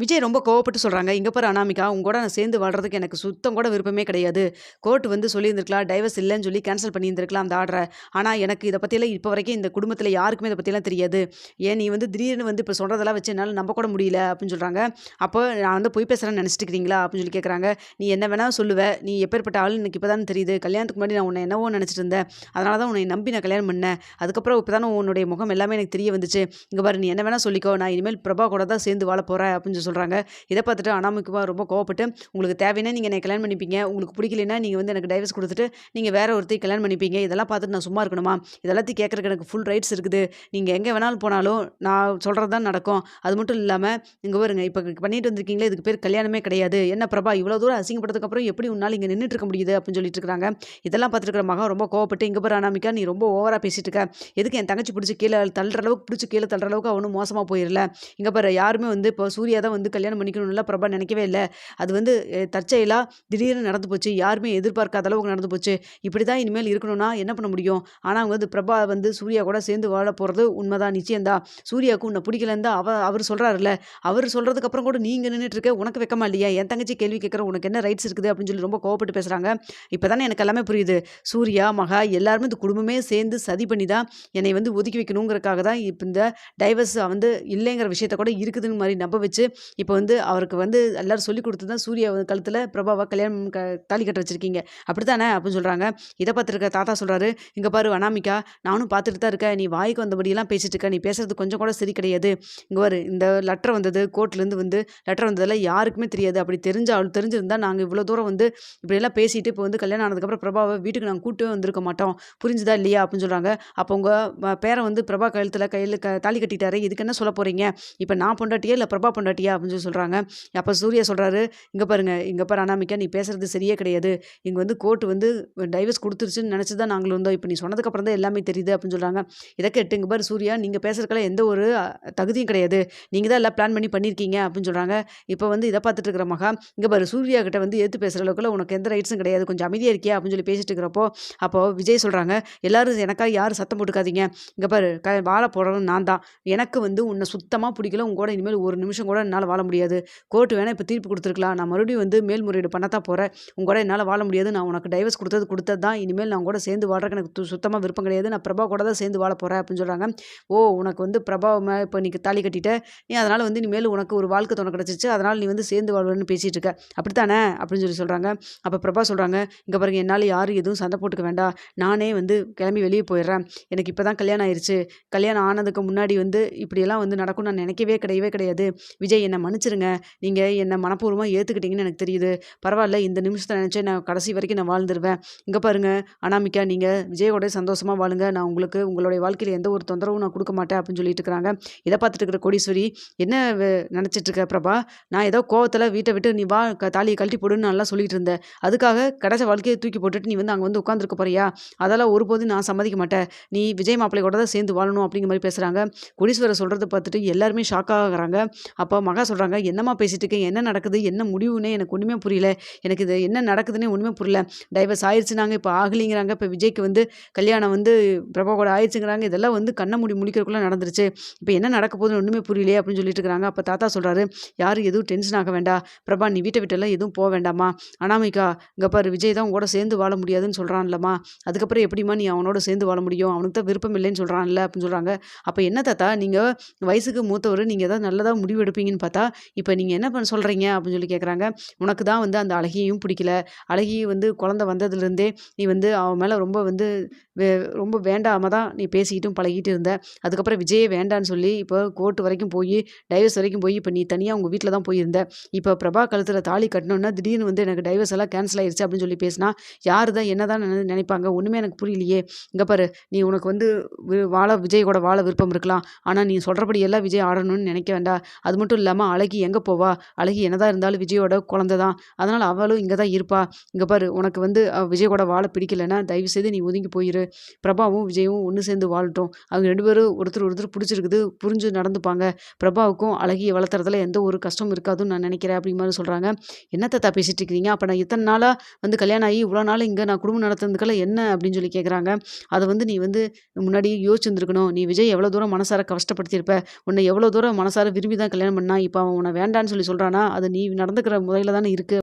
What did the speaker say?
விஜய் ரொம்ப கோவப்பட்டு சொல்கிறாங்க இங்கே பாரு அனாமிகா, உன் கூட நான் சேர்ந்து வாழ்றதுக்கு எனக்கு சுத்தம் கூட விருப்பமே கிடையாது. கோர்ட் வந்து சொல்லியிருந்திருக்கலாம், டைவர்ஸ் இல்லைன்னு சொல்லி கேன்சல் பண்ணியிருந்திருக்கலாம் அந்த ஆர்டரை ஆனால் எனக்கு இதை பற்றியெல்லாம் இப்போ வரைக்கும் இந்த குடும்பத்தில் யாருக்குமே இதை பற்றிலாம் தெரியாது. ஏன் நீ வந்து திடீர்னு வந்து இப்போ சொல்கிறதெல்லாம் வச்சு என்னால் நம்ப கூட முடியல." அப்படின்னு சொல்கிறாங்க "அப்போ நான் வந்து பொய் பேசுகிறேன்னு நினச்சிட்டுக்கிறீங்களா அப்படின்னு சொல்லி கேட்குறாங்க. "நீ என்ன வேணால் சொல்லுவ. நீ எப்பேற்பட்ட ஆளுன்னு எனக்கு இப்போ தானே தெரியுது. கல்யாணத்துக்கு முன்னாடி நான் உன்னை என்னவோ நினச்சிட்டு இருந்தேன். அதனால தான் உன்னை நம்பி நான் கல்யாணம் பண்ணேன். அதுக்கப்புறம் இப்போ தானே உன்னுடைய முகம் எல்லாமே எனக்கு தெரிய வந்துச்சு. இங்கே பாரு நீ என்ன வேணால் சொல்லிக்கோ. நான் இனிமேல் பிரபா கூட தான் சேர்ந்து வாழ போகிறேன் அப்படின்னு சொல்கிறாங்க இதை பார்த்துட்டு அனாமிகா ரொம்ப கோவப்பட்டு, "உங்களுக்கு தேவைன்னா நீங்கள் என்னை கல்யாணம் பண்ணிப்பீங்க. உங்களுக்கு பிடிக்கலன்னா நீங்கள் வந்து எனக்கு டைவர்ஸ் கொடுத்துட்டு நீங்கள் வேற ஒருத்தையும் கல்யாணம் பண்ணிப்பீங்க. இதெல்லாம் பார்த்துட்டு நான் சும்மா இருக்கணுமா? இதெல்லாத்தையும் கேட்குறக்கு எனக்கு ஃபுல் ரைட்ஸ் இருக்குது. நீங்கள் எங்கே வேணாலும் போனாலும் நான் சொல்கிறது தான் நடக்கும். அது மட்டும் இல்லாமல் இங்கே வருங்க இப்போ பண்ணிட்டு வந்திருக்கீங்களே இதுக்கு பேர் கல்யாணமே கிடையாது. என்ன பிரபா இவ்வளோ தூரம் அசிங்கப்பட்டதுக்கப்புறம் எப்படி உன்னால இங்கே நின்றுட்டு இருக்க முடியுது?" அப்படின்னு சொல்லிட்டு இருக்காங்க. இதெல்லாம் பார்த்துட்டு இருக்கிற மகன் ரொம்ப கோவப்பட்டு, இங்கே பாரு அனாமிக்கா நீ ரொம்ப ஓவராக பேசிட்டு இருக்க. எதுக்கு என் தங்கச்சி பிடிச்சி கீழே தள்ளுற அளவுக்கு பிடிச்சி கீழே தள்ளுற அளவுக்கு அவனும் மோசமாக போயிடல இங்கே பாரு யாருமே வந்து இப்போ சூர்யா தான் வந்து கல்யாணம் பண்ணிக்கணும்லாம் பிரபா நினைக்கவே இல்லை அது வந்து தற்செயலாக திடீர்னு நடந்து போச்சு. யாருமே எதிர்பார்க்காத அளவுக்கு நடந்து போச்சு. இப்படி தான் இனிமேல் இருக்கணும்னா என்ன பண்ண முடியும்? ஆனால் அவங்க வந்து பிரபா வந்து சூர்யா கூட சேர்ந்து வாழ போகிறது உண்மைதான் நிச்சயம் தான். சூர்யாவுக்கு உன்னை பிடிக்கலன்னு அவ அவர் சொல்கிறாருல்ல அவர் சொல்கிறதுக்கு அப்புறம் கூட நீங்கள் நின்றுட்டு இருக்க. உனக்கு வைக்கமா இல்லையா? என் தங்கச்சி கேள்வி கேட்குற உனக்கு என்ன ரைட்ஸ் இருக்குது?" அப்படின்னு சொல்லி ரொம்ப கோவப்பட்டு பேசுகிறாங்க இப்போ தானே எனக்கு எல்லாமே புரியுது. சூர்யா, மகா எல்லாருமே இந்த குடும்பமே சேர்ந்து சதி பண்ணி தான் என்னை வந்து ஒதுக்கி வைக்கணுங்கிறதுக்காக தான் இப்போ இந்த டைவர்ஸ் வந்து இல்லைங்கிற விஷயத்த கூட இருக்குதுன்னு மாதிரி நம்ப வச்சு, இப்போ வந்து அவருக்கு வந்து எல்லாரும் சொல்லிக் கொடுத்து தான் சூர்யா கழுத்தில் பிரபாவை கல்யாணம் க தாலி கட்ட வச்சுருக்கீங்க அப்படி தானே அப்படின்னு சொல்கிறாங்க இதை பார்த்துருக்க தாத்தா சொல்கிறாரு இங்கே பாரு அனாமிக்கா நானும் பார்த்துட்டு தான் இருக்கேன். நீ வாய்க்கு வந்தபடியெல்லாம் பேசிட்டு இருக்க. நீ பேசுறது கொஞ்சம் கூட சரி கிடையாது. இங்கே வரு இந்த லெட்டர் வந்தது கோர்ட்லேருந்து வந்து லெட்டர் வந்ததெல்லாம் யாருக்குமே தெரியாது. அப்படி தெரிஞ்சாலும் தெரிஞ்சிருந்தால் நாங்கள் இவ்வளோ தூரம் வந்து இப்படியெல்லாம் பேசிட்டு இப்போ வந்து கல்யாணம் ஆனதுக்கப்புறம் பிரபாவை வீட்டுக்கு நாங்கள் கூட்டவே வந்திருக்க மாட்டோம். புரிஞ்சுதா இல்லையா?" அப்படின்னு சொல்கிறாங்க "அப்போ உங்கள் பேரை பேரன் வந்து பிரபா கழுத்தில் கையில் க தாலி கட்டிட்டாரே, இதுக்கு என்ன சொல்ல போகிறீங்க இப்போ நான் பொண்டாட்டியா? இல்லை பிரபா பொண்டாட்டியா?" அப்படின்னு சொல்லி சொல்கிறாங்க அப்போ சூர்யா சொல்கிறாரு இங்கே பாருங்க, இங்கே பாரு அனாமிகா, நீ பேசுறது சரியே கிடையாது. இங்கே வந்து கோர்ட் வந்து டைவர்ஸ் கொடுத்துருச்சுன்னு நினச்சி தான் நாங்களும் இருந்தோம். இப்போ நீ சொன்னதுக்கப்புறம் தான் எல்லாமே தெரியுது." அப்படின்னு சொல்கிறாங்க இதை கேட்டு, இங்கே பாரு சூர்யா, நீங்கள் பேசுறதுக்கெல்லாம் எந்த ஒரு தகுதியும் கிடையாது. நீங்கள் தான் எல்லாம் பிளான் பண்ணி பண்ணியிருக்கீங்க." அப்படின்னு சொல்கிறாங்க இப்போ வந்து இதை பார்த்துட்டு இருக்கிற மகா, இங்கே பாரு சூர்யா கிட்ட வந்து எடுத்து பேசுகிற அளவுக்குலாம் உனக்கு எந்த ரைட்ஸும் கிடையாது. கொஞ்சம் அமைதியாக இருக்கியா?" அப்படின்னு சொல்லி பேசிட்டு இருக்கிறப்போ, அப்போ விஜய் சொல்கிறாங்க "எல்லாரும் எனக்காக யாரும் சத்தம் போட்டுக்காதீங்க. இங்கே பாரு க வாழ போறவன் நான் தான். எனக்கு வந்து உன்னை சுத்தமாக பிடிக்கல. உங்க கூட இனிமேல் ஒரு நிமிஷம் கூட என்னால் வாழ முடியாது. கோர்ட் வேணால் இப்போ தீர்ப்பு கொடுத்துருக்கலாம் நான் மறுபடியும் வந்து மேல்முறையீடு பண்ணத்தான் போகிறேன் போறேன். கூட என்னால் வாழ முடியாது. நான் உனக்கு டைவர்ஸ் கொடுத்தது கொடுத்தது தான். இனிமேல் நான் கூட சேர்ந்து வாழ்றதுக்கு எனக்கு சுத்தமாக விருப்பம் கிடையாது. நான் பிரபா கூட தான் சேர்ந்து வாழ போகிறேன் அப்படின்னு சொல்கிறாங்க "ஓ! உனக்கு வந்து பிரபா இப்போ நீ தாலி கட்டிட்ட. நீ அதனால் வந்து இனிமேல் உனக்கு ஒரு வாழ்க்கை துணை கிடச்சிச்சு அதனால் நீ வந்து சேர்ந்து வாழ்வேன்னு பேசிட்டு இருக்க. அப்படித்தானே?" அப்படின்னு சொல்லி சொல்கிறாங்க அப்போ பிரபா சொல்கிறாங்க இங்கே பாருங்க என்னால் யாரும் எதுவும் சண்டை போட்டுக்க வேண்டாம். நானே வந்து கிளம்பி வெளியே போயிடுறேன் எனக்கு இப்போ தான் கல்யாணம் ஆயிடுச்சு கல்யாணம் ஆனதுக்கு முன்னாடி வந்து இப்படியெல்லாம் வந்து நடக்கும்னு நான் நினைக்கவே கிடையவே கிடையாது. விஜய் என்ன மன்னிச்சிருங்க. நீங்கள் என்னை மனப்பூர்வமாக ஏற்றுக்கிட்டீங்கன்னு எனக்கு தெரியுது. பரவாயில்ல இந்த நிமிஷத்தை நினச்சி நான் கடைசி வரைக்கும் நான் வாழ்ந்துருவேன். இங்கே பாருங்க அனாமிக்கா நீங்கள் விஜயோட சந்தோஷமாக வாழுங்க. நான் உங்களுக்கு உங்களுடைய வாழ்க்கையில் எந்த ஒரு தொந்தரவும் நான் கொடுக்க மாட்டேன்." அப்படின்னு சொல்லிட்டு இருக்கிறாங்க. இதை பார்த்துட்டு இருக்கிற கோடீஸ்வரி, "என்ன வ இருக்க பிரபா? நான் ஏதோ கோவத்தில் வீட்டை விட்டு நீ வா க தாலியை கழட்டி போடுன்னு நல்லா சொல்லிட்டு இருந்தேன். அதுக்காக கடைசி வாழ்க்கையை தூக்கி போட்டுட்டு நீ வந்து அங்கே வந்து உட்காந்துருக்க போறியா? அதெல்லாம் ஒருபோதும் நான் சம்மதிக்க மாட்டேன். நீ விஜய் மாப்பிள்ளை கூட தான் சேர்ந்து வாழணும்." அப்படிங்கிற மாதிரி பேசுகிறாங்க கோடீஸ்வரர் சொல்கிறத பார்த்துட்டு எல்லாருமே ஷாக் ஆகுறாங்க. அப்ப மகா சொல்கிறாங்க "என்னம்மா பேசிட்டு இருக்கேன் என்ன நடக்குது? என்ன முடிவுன்னே எனக்கு ஒன்றுமே புரியல. எனக்கு இது என்ன நடக்குதுன்னே ஒன்றுமே புரியல. டைவர்ஸ் ஆயிடுச்சுனாங்க இப்போ ஆகலிங்கிறாங்க இப்போ விஜய்க்கு வந்து கல்யாணம் வந்து பிரபா கூட ஆயிடுச்சுங்கிறாங்க இதெல்லாம் வந்து கண்ணை முடி முடிக்கிறதுக்குள்ளே நடந்துருச்சு. இப்போ என்ன நடக்க போகுதுன்னு ஒன்றுமே புரியலையே." அப்படின்னு சொல்லிட்டு இருக்கிறாங்க. அப்போ தாத்தா சொல்கிறாரு "யாரும் எதுவும் டென்ஷன் ஆக வேண்டாம். பிரபா நீ வீட்டை விட்டெல்லாம் எதுவும் போக வேண்டாம்மா. அனாமிகா, இங்கே பாரு விஜய் தான் கூட சேர்ந்து வாழ முடியாதுன்னு சொல்கிறான்லம்மா அதுக்கப்புறம் எப்படிம்மா நீ அவனோட சேர்ந்து வாழ முடியும்? அவனுக்கு தான் விருப்பம் இல்லைன்னு சொல்கிறான்ல அப்படின்னு சொல்கிறாங்க அப்போ என்ன தாத்தா நீங்கள் வயசுக்கு மூத்தவர் நீங்கள் ஏதாவது நல்லதாக முடிவு எடுப்பீங்கன்னு பார்த்தா, இப்போ நீங்கள் என்ன பண்ண சொல்கிறீங்க அப்படின்னு சொல்லி கேட்குறாங்க. "உனக்கு தான் வந்து அந்த அழகியையும் பிடிக்கல. அழகி வந்து குழந்தை வந்ததுலேருந்தே நீ வந்து அவன் மேலே ரொம்ப வந்து வே ரொம்ப வேண்டாமல் தான் நீ பேசிக்கிட்டும் பழகிட்டு இருந்த. அதுக்கப்புறம் விஜயே வேண்டான்னு சொல்லி இப்போ கோர்ட்டு வரைக்கும் போய் டைவர்ஸ் வரைக்கும் போய் இப்போ நீ தனியாக உங்கள் வீட்டில் தான் போயிருந்த இப்போ பிரபா கழுத்தில் தாலி கட்டணுன்னா திடீர்னு வந்து எனக்கு டைவர்ஸ் எல்லாம் கேன்சல் ஆயிடுச்சு அப்படின்னு சொல்லி பேசினா, யார் தான் என்ன தான் நினைப்பாங்க? ஒன்றுமே எனக்கு புரியலையே. இங்கே பாரு நீ உனக்கு வந்து வி வாழ விஜய் கூட வாழ விருப்பம் இருக்கலாம். ஆனால் நீ சொல்கிறபடி எல்லாம் விஜய் ஆடணும்னு நினைக்க வேண்டாம். அது மட்டும் இல்லாம அழகி எங்க போவா? அழகி என்னதான் இருந்தாலும் விஜயோட குழந்தை தான். அதனால அவளும் இங்க தான் இருப்பா. இங்க பாரு உனக்கு வந்து விஜய் கூட வாழ பிடிக்கலன்னா, தயவு செய்து நீ ஒதுங்கி போயிரு. பிரபாவும் விஜயும் ஒன்று சேர்ந்து வாழட்டும். அவங்க ரெண்டு பேரும் ஒருத்தர் ஒருத்தர் பிடிச்சிருக்குது புரிஞ்சு நடந்துப்பாங்க. பிரபாவுக்கும் அழகிய வளர்த்துறதுல எந்த ஒரு கஷ்டமும் இருக்காதுன்னு நான் நினைக்கிறேன்." அப்படி மாதிரி சொல்றாங்க. "என்ன தாத்தா பேசிட்டு இருக்கிறீங்க? அப்ப நான் இத்தனை நாளா வந்து கல்யாணம் ஆகி இவ்வளோ நாள் இங்க நான் குடும்பம் நடத்துறதுக்கெல்லாம் என்ன?" அப்படின்னு சொல்லி கேட்குறாங்க. அதை வந்து நீ வந்து முன்னாடியே யோசிச்சிருந்துருக்கணும். நீ விஜய் எவ்வளோ தூரம் மனசார கஷ்டப்படுத்தியிருப்ப. உன்னை எவ்வளோ தூரம் மனசார விரும்பி தான் கல்யாணம் பண்ணா இப்போ அவன் உன்னை வேண்டான்னு சொல்லி சொல்றானா, அது நீ நடந்துக்கிற முறையில் தானே இருக்குது